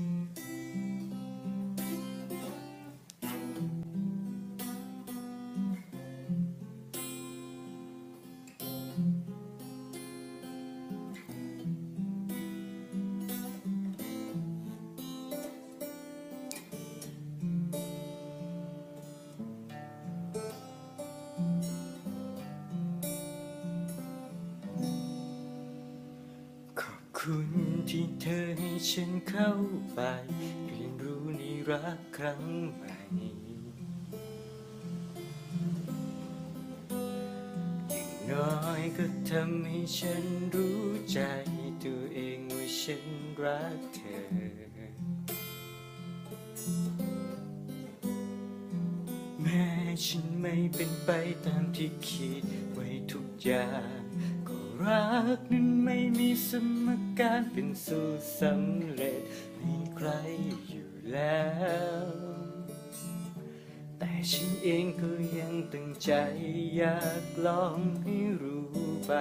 ข คุณที่เธอให้ฉันเข้าไป เรียนรู้ในรักครั้งใหม่อย่างน้อยก็ทำให้ฉันรู้ใจตัวเองว่าฉันรักเธอ แม้ฉันไม่เป็นไปตามที่คิดไว้ทุกอย่าง รักนั้นไม่มีสมการเป็นสูตรสำเร็จให้ใครอยู่แล้ว แต่ฉันเองก็ยังตั้งใจอยากลองให้รู้ไป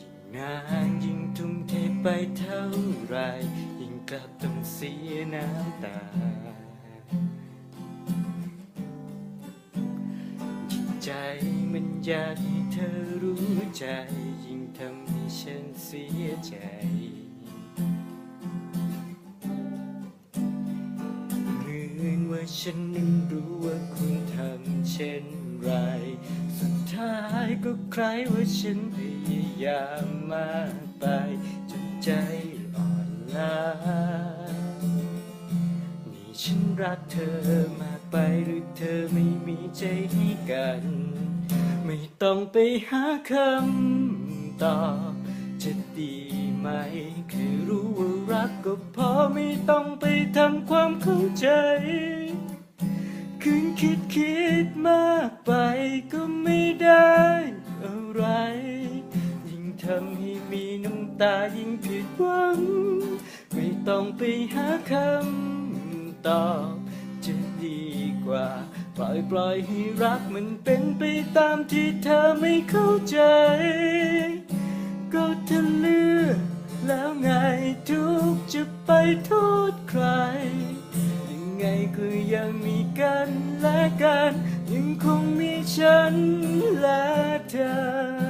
ยิ่งนานยิ่งทุ่มเทไปเท่าไร ยิ่งกลับต้องเสียน้ำตาใจมันอยากให้ ธอรู้ใจ ยิ่งทำให้ฉันเสียใจ เหมือนว่าฉันนั้นรู้ว่าคุณทำเช่นไร สุดท้ายก็ใครว่าฉันพยายามมากไปจนใจอ่อนล้านี่ฉันรักเธอมากไปหรือเธอไม่มีใจให้กัน ไม่ต้องไปหาคำตอบจะดีไหมแค่รู้ว่ารักก็พอไม่ต้องไปทำความเข้าใจ คืนคิดคิดมากไปก็ไม่ได้อะไร ยิ่งทำให้มีน้ำตายิ่งผิดหวัง ไม่ต้องไปหาคำตอบจะดีกว่า ปล่อยปล่อยให้รักมันเป็นไปตามที่เธอไม่เข้าใจ ก็เธอเลือกแล้วไงทุกจะไปโทษใคร ยังไงก็ยังมีกันและกัน ยังคงมีฉันและเธอ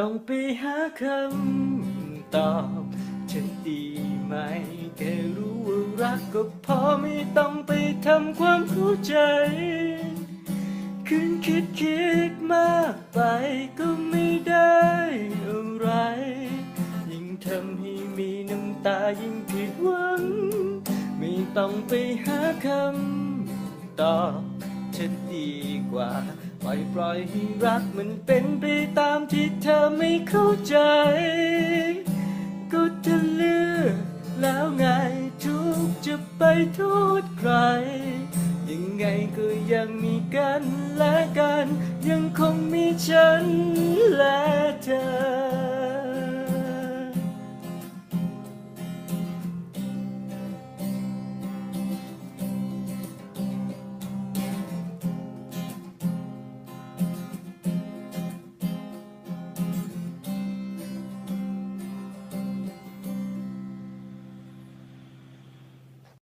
ต้องไปหาคำตอบจะดีไหมแค่รู้ว่ารักก็พอไม่ต้องไปทำความเข้าใจ คืนคิดคิดมากไปก็ไม่ได้อะไร ยิ่งทำให้มีน้ำตายิ่งผิดหวัง ไม่ต้องไปหาคำตอบ จะดีกว่า ปล่อยปล่อยให้รักมันเป็นไปตามที่เธอไม่เข้าใจ ก็เธอเลือกแล้วไงทุกจะไปโทษใคร ยังไงก็ยังมีกัน